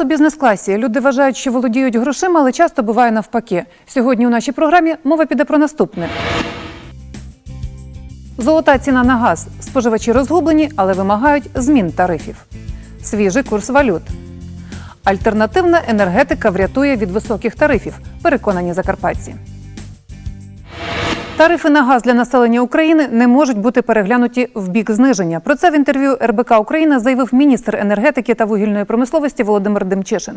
У бізнес-класі. Люди вважають, що володіють грошима, але часто буває навпаки. Сьогодні у нашій програмі мова піде про наступне. Золота ціна на газ. Споживачі розгублені, але вимагають змін тарифів. Свіжий курс валют. Альтернативна енергетика врятує від високих тарифів. Переконані закарпатці. Тарифи на газ для населення України не можуть бути переглянуті в бік зниження. Про це в інтерв'ю РБК Україна заявив міністр енергетики та вугільної промисловості Володимир Демчишин.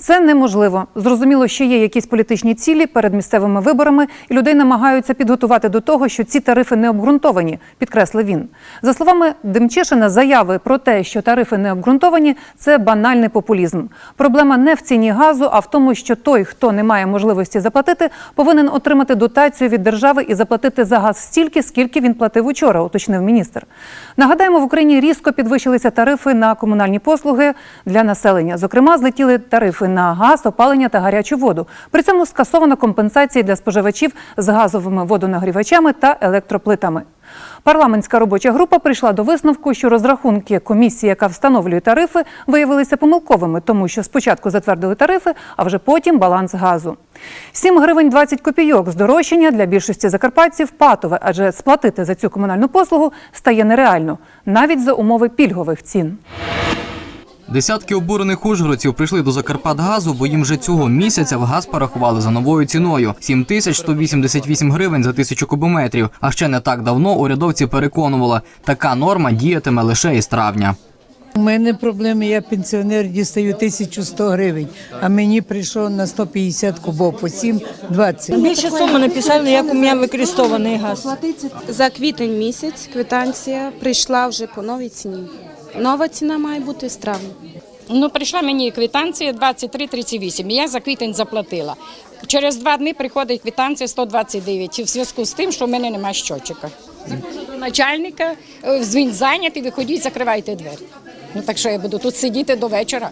Це неможливо. Зрозуміло, що є якісь політичні цілі перед місцевими виборами, і людей намагаються підготувати до того, що ці тарифи не обґрунтовані, підкреслив він. За словами Демчишина, заяви про те, що тарифи не обґрунтовані, це банальний популізм. Проблема не в ціні газу, а в тому, що той, хто не має можливості заплатити, повинен отримати дотацію від держави і заплатити за газ стільки, скільки він платив учора, уточнив міністр. Нагадаємо, в Україні різко підвищилися тарифи на комунальні послуги для населення. Зокрема, злетіли тарифи на газ, опалення та гарячу воду. При цьому скасовано компенсації для споживачів з газовими водонагрівачами та електроплитами. Парламентська робоча група прийшла до висновку, що розрахунки комісії, яка встановлює тарифи, виявилися помилковими, тому що спочатку затвердили тарифи, а вже потім баланс газу. 7 гривень 20 копійок здорожчання для більшості закарпатців патове, адже сплатити за цю комунальну послугу стає нереально, навіть за умови пільгових цін. Десятки обурених ужгородців прийшли до Закарпатгазу, бо їм вже цього місяця в газ порахували за новою ціною 7188 гривень за тисячу кубометрів. А ще не так давно урядовці переконували, така норма діятиме лише із травня. У мене проблеми, я пенсіонер, дістаю 1100 гривень, а мені прийшло на 150 кубов по 7,20. Більше суми написали, як у мене використований газ. За квітень місяць квитанція прийшла вже по новій ціні. Нова ціна має бути з травня. Ну, прийшла мені квитанція 23,38, і я за квітень заплатила. Через два дні приходить квитанція 129, в зв'язку з тим, що в мене немає щочика. Заходжу до начальника, е, він зайнятий, виходіть, закривайте двері. Ну так що я буду тут сидіти до вечора.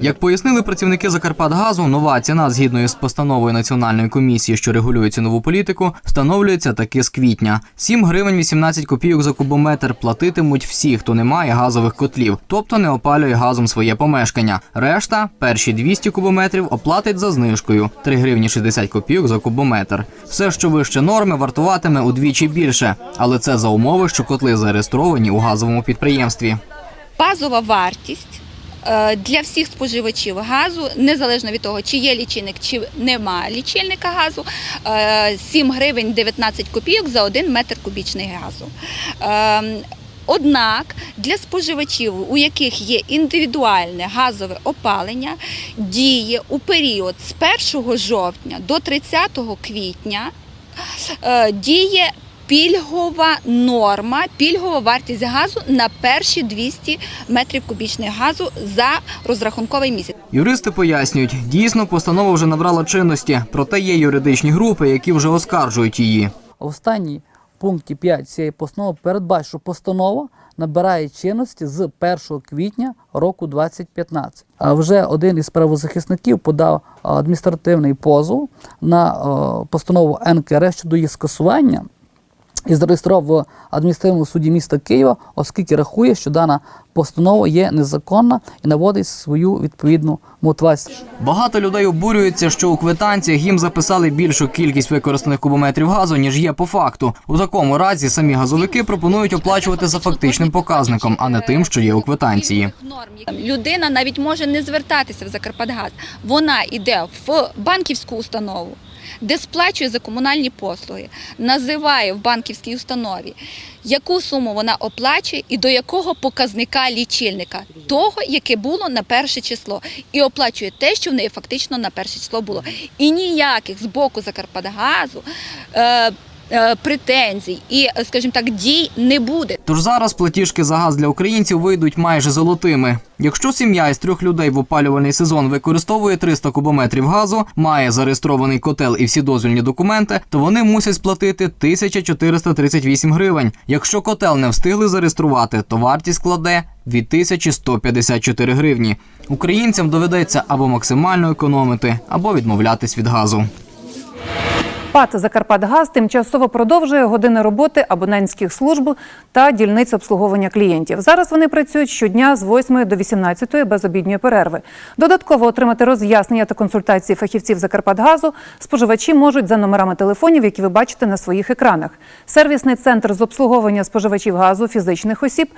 Як пояснили працівники Закарпатгазу, нова ціна згідно із постановою Національної комісії, що регулює цінову політику, встановлюється таки з квітня. 7 гривень 18 копійок за кубометр платитимуть всі, хто не має газових котлів, тобто не опалює газом своє помешкання. Решта, перші 200 кубометрів, оплатить за знижкою 3 гривні 60 копійок за кубометр. Все, що вище норми, вартуватиме удвічі більше, але це за умови, що котли зареєстровані у газовому підприємстві. базова вартість для всіх споживачів газу, незалежно від того, чи є лічильник, чи немає лічильника газу, е, 7 гривень 19 копійок за 1 метр кубічний газу. Е, Однак для споживачів, у яких є індивідуальне газове опалення, діє у період з 1 жовтня до 30 квітня е, діє пільгова норма, пільгова вартість газу на перші 200 метрів кубічних газу за розрахунковий місяць. Юристи пояснюють, дійсно постанова вже набрала чинності, проте є юридичні групи, які вже оскаржують її. В останній пункті 5 цієї постанови передбачить, що постанова набирає чинності з 1 квітня року 2015. А вже один із правозахисників подав адміністративний позов на постанову НКР щодо її скасування і зареєстрував в адміністративному суді міста Києва, оскільки рахує, що дана постанова є незаконна і наводить свою відповідну мотивацію. Багато людей обурюються, що у квитанціях їм записали більшу кількість використаних кубометрів газу, ніж є по факту. У такому разі самі газовики пропонують оплачувати за фактичним показником, а не тим, що є у квитанції. Людина навіть може не звертатися в Закарпатгаз. Вона йде в банківську установу. Де сплачує за комунальні послуги, називає в банківській установі, яку суму вона оплачує і до якого показника лічильника, того, яке було на перше число, і оплачує те, що в неї фактично на перше число було. І ніяких з боку Закарпатгазу е, претензій і, е, скажімо так, дій не буде. Тож зараз платіжки за газ для українців вийдуть майже золотими. Якщо сім'я із трьох людей в опалювальний сезон використовує 300 кубометрів газу, має зареєстрований котел і всі дозвільні документи, то вони мусять сплатити 1438 гривень. Якщо котел не встигли зареєструвати, то вартість складе 2154 гривні. Українцям доведеться або максимально економити, або відмовлятись від газу. ПАТ «Закарпатгаз» тимчасово продовжує години роботи абонентських служб та дільниць обслуговування клієнтів. Зараз вони працюють щодня з 8 до 18 без обідньої перерви. Додатково отримати роз'яснення та консультації фахівців «Закарпатгазу» споживачі можуть за номерами телефонів, які ви бачите на своїх екранах. Сервісний центр з обслуговування споживачів газу фізичних осіб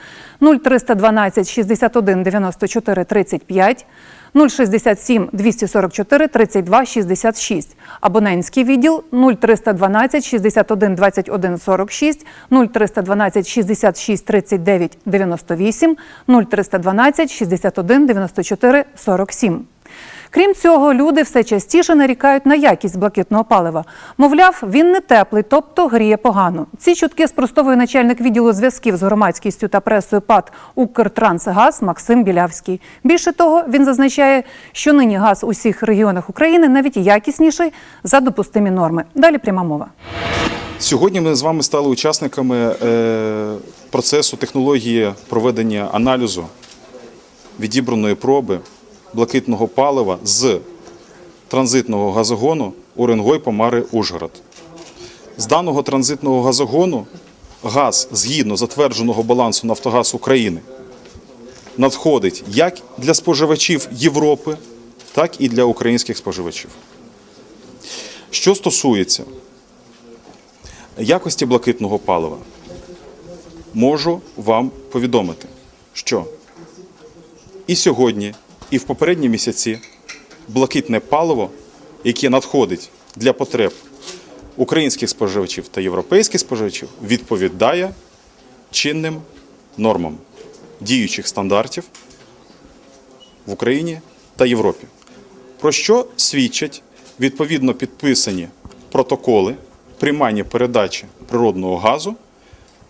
0312 61 94 35 067 244 32 66. Абонентський відділ 0312 61 21 46, 0312 66 39 98, 0312 61 94 47. Крім цього, люди все частіше нарікають на якість блакитного палива. Мовляв, він не теплий, тобто гріє погано. Ці чутки спростовує начальник відділу зв'язків з громадськістю та пресою ПАТ «Укртрансгаз» Максим Білявський. Більше того, він зазначає, що нині газ у всіх регіонах України навіть якісніший за допустимі норми. Далі пряма мова. Сьогодні ми з вами стали учасниками е, процесу технології проведення аналізу відібраної проби блакитного палива з транзитного газогону Уренгой Помари Ужгород. З даного транзитного газогону газ згідно затвердженого балансу Нафтогаз України надходить як для споживачів Європи, так і для українських споживачів. Що стосується якості блакитного палива, можу вам повідомити, що і сьогодні, і в попередні місяці блакитне паливо, яке надходить для потреб українських споживачів та європейських споживачів, відповідає чинним нормам діючих стандартів в Україні та Європі. Про що свідчать відповідно підписані протоколи приймання передачі природного газу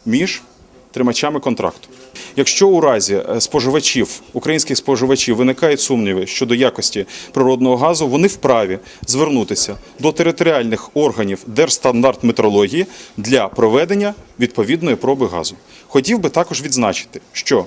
між тримачами контракту. Якщо у разі е, споживачів, українських споживачів виникають сумніви щодо якості природного газу, вони вправі звернутися до територіальних органів Держстандартметрології для проведення відповідної проби газу. Хотів би також відзначити, що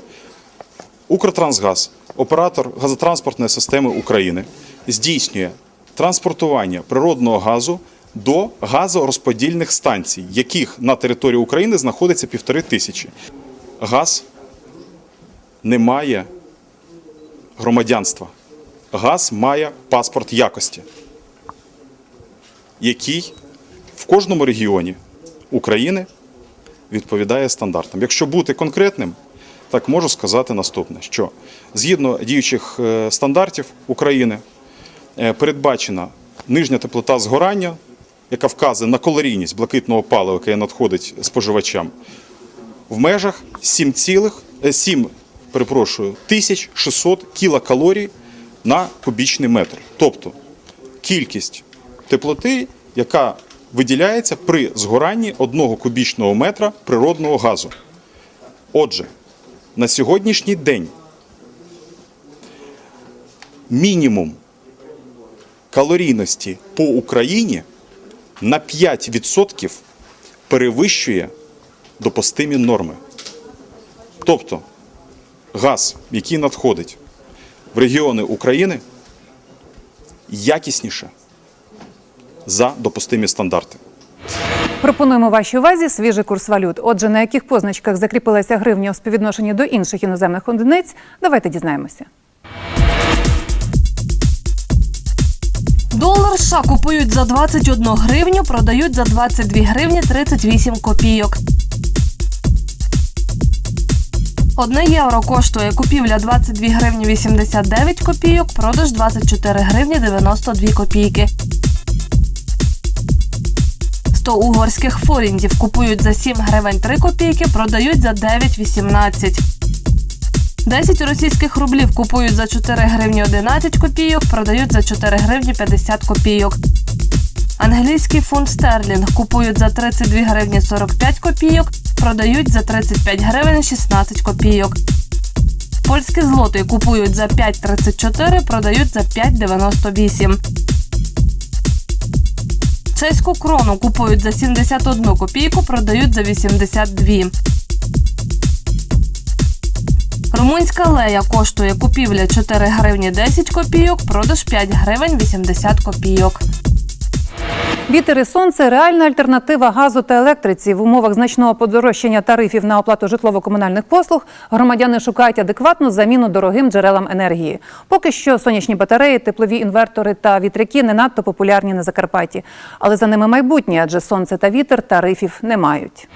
Укртрансгаз, оператор газотранспортної системи України, здійснює транспортування природного газу до газорозподільних станцій, яких на території України знаходиться півтори тисячі. Газ не має громадянства. Газ має паспорт якості, який в кожному регіоні України відповідає стандартам. Якщо бути конкретним, так можу сказати наступне: що згідно діючих е, стандартів України е, передбачена нижня теплота згорання, яка вказує на калорійність блакитного палива, яке надходить споживачам, в межах 7, цілих, е, 7 перепрошую, 1600 кілокалорій на кубічний метр. Тобто кількість теплоти, яка виділяється при згоранні одного кубічного метра природного газу. Отже, на сьогоднішній день мінімум калорійності по Україні на 5% перевищує допустимі норми. Тобто газ, який надходить в регіони України, якісніше за допустимі стандарти. Пропонуємо вашій увазі свіжий курс валют. Отже, на яких позначках закріпилася гривня у співвідношенні до інших іноземних одиниць, давайте дізнаємося. Долар США купують за 21 гривню, продають за 22 гривні 38 копійок. Одне євро коштує купівля 22 гривні 89 копійок, продаж 24 гривні 92 копійки. 100 угорських форінтів купують за 7 гривень 3 копійки, продають за 9,18. 10 російських рублів купують за 4 гривні 11 копійок, продають за 4 гривні 50 копійок. Англійський фунт стерлінг купують за 32 гривні 45 копійок, продають за 35 гривень 16 копійок. Польські злоти купують за 5,34, продають за 5,98. Чеську крону купують за 71 копійку, продають за 82. Румунська лея коштує купівля 4 гривні 10 копійок, продаж 5 гривень 80 копійок. Вітер і сонце реальна альтернатива газу та електриці. В умовах значного подорожчання тарифів на оплату житлово-комунальних послуг громадяни шукають адекватну заміну дорогим джерелам енергії. Поки що сонячні батареї, теплові інвертори та вітряки не надто популярні на Закарпатті. Але за ними майбутнє, адже сонце та вітер тарифів не мають.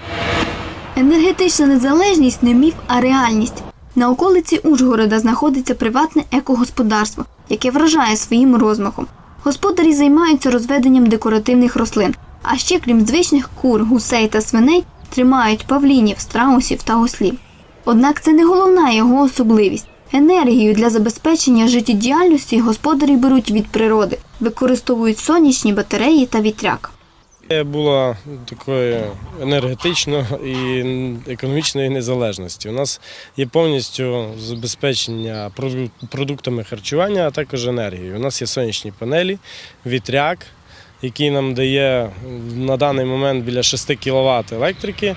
Енергетична незалежність не міф, а реальність. На околиці Ужгорода знаходиться приватне екогосподарство, яке вражає своїм розмахом. Господарі займаються розведенням декоративних рослин, а ще крім звичних кур, гусей та свиней, тримають павлінів, страусів та ослів. Однак це не головна його особливість. Енергію для забезпечення життєдіяльності господарі беруть від природи, використовують сонячні батареї та вітряк. Було такої енергетичної і економічної незалежності. У нас є повністю забезпечення продуктами харчування, а також енергією. У нас є сонячні панелі, вітряк, який нам дає на даний момент біля 6 кВт електрики.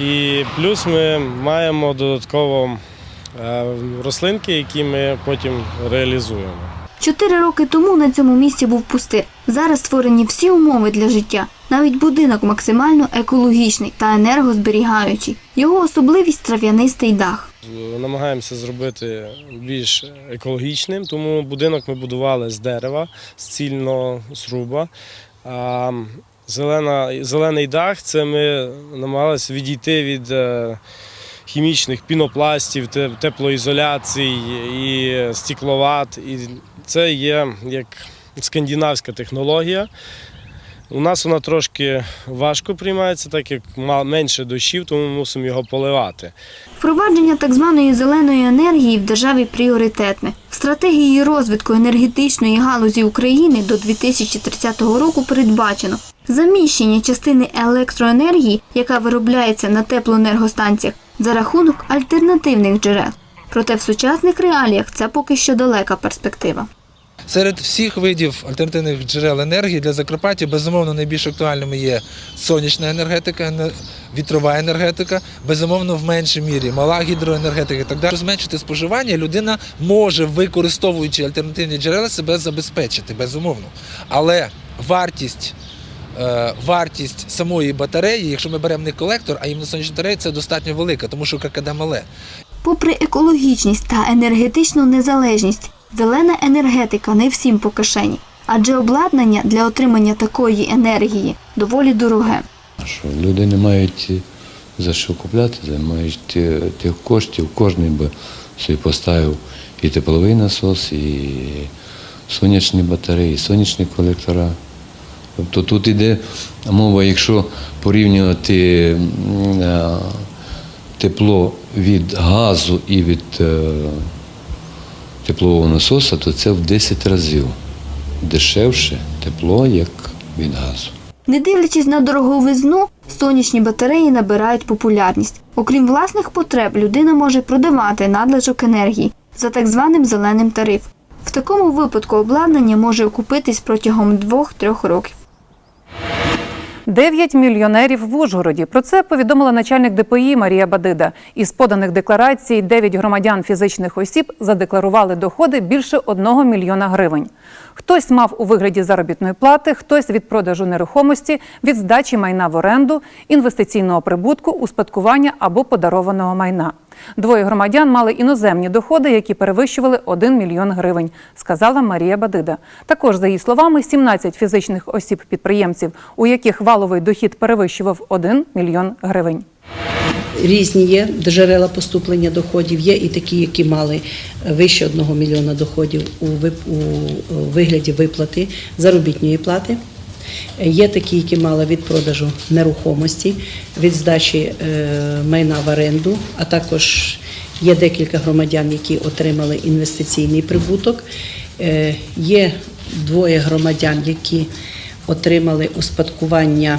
І плюс ми маємо додатково е, рослинки, які ми потім реалізуємо. Чотири роки тому на цьому місці був пустир. Зараз створені всі умови для життя. Навіть будинок максимально екологічний та енергозберігаючий. Його особливість трав'янистий дах. Намагаємося зробити більш екологічним, тому будинок ми будували з дерева, з цільного сруба. А зелена, зелений дах це ми намагалися відійти від е, хімічних пінопластів, теплоізоляцій і стекловат. І це є як скандинавська технологія. У нас вона трошки важко приймається, так як менше дощів, тому ми мусимо його поливати. Впровадження так званої зеленої енергії в державі пріоритетне. В стратегії розвитку енергетичної галузі України до 2030 року передбачено заміщення частини електроенергії, яка виробляється на теплоенергостанціях, за рахунок альтернативних джерел. Проте в сучасних реаліях це поки що далека перспектива. Серед всіх видів альтернативних джерел енергії для Закарпаття безумовно найбільш актуальними є сонячна енергетика, вітрова енергетика, безумовно в меншій мірі мала гідроенергетика і так далі. Щоб Зменшити споживання людина може, використовуючи альтернативні джерела, себе забезпечити, безумовно. Але вартість. е, Вартість самої батареї, якщо ми беремо не колектор, а іменно сонячну батарею, це достатньо велика, тому що ККД мале. Попри екологічність та енергетичну незалежність, зелена енергетика не всім по кишені, адже обладнання для отримання такої енергії доволі дороге. що люди не мають за що купляти, не мають тих коштів. Кожен би собі поставив і тепловий насос, і сонячні батареї, і сонячні колектора. Тобто тут іде мова, якщо порівнювати е, тепло від газу і від е, теплового насоса, то це в 10 разів дешевше тепло, як від газу. Не дивлячись на дороговизну, сонячні батареї набирають популярність. Окрім власних потреб, людина може продавати надлишок енергії за так званим зеленим тарифом. В такому випадку обладнання може окупитись протягом 2-3 років. Дев'ять мільйонерів в Ужгороді. Про це повідомила начальник ДПІ Марія Бадида. Із поданих декларацій дев'ять громадян фізичних осіб задекларували доходи більше одного мільйона гривень. Хтось мав у вигляді заробітної плати, хтось від продажу нерухомості, від здачі майна в оренду, інвестиційного прибутку, успадкування або подарованого майна. Двоє громадян мали іноземні доходи, які перевищували 1 мільйон гривень, сказала Марія Бадида. Також, за її словами, 17 фізичних осіб-підприємців, у яких валовий дохід перевищував 1 мільйон гривень. Різні є джерела поступлення доходів. Є і такі, які мали вище 1 мільйона доходів у вигляді виплати заробітної плати. Є такі, які мали від продажу нерухомості, від здачі е, майна в оренду, а також є декілька громадян, які отримали інвестиційний прибуток. Е, Є двоє громадян, які отримали успадкування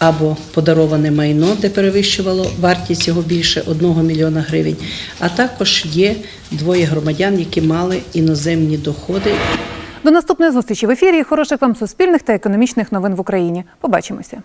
або подароване майно, де перевищувало вартість його більше 1 мільйона гривень. А також є двоє громадян, які мали іноземні доходи. До наступної зустрічі в ефірі. Хороших вам суспільних та економічних новин в Україні. Побачимося.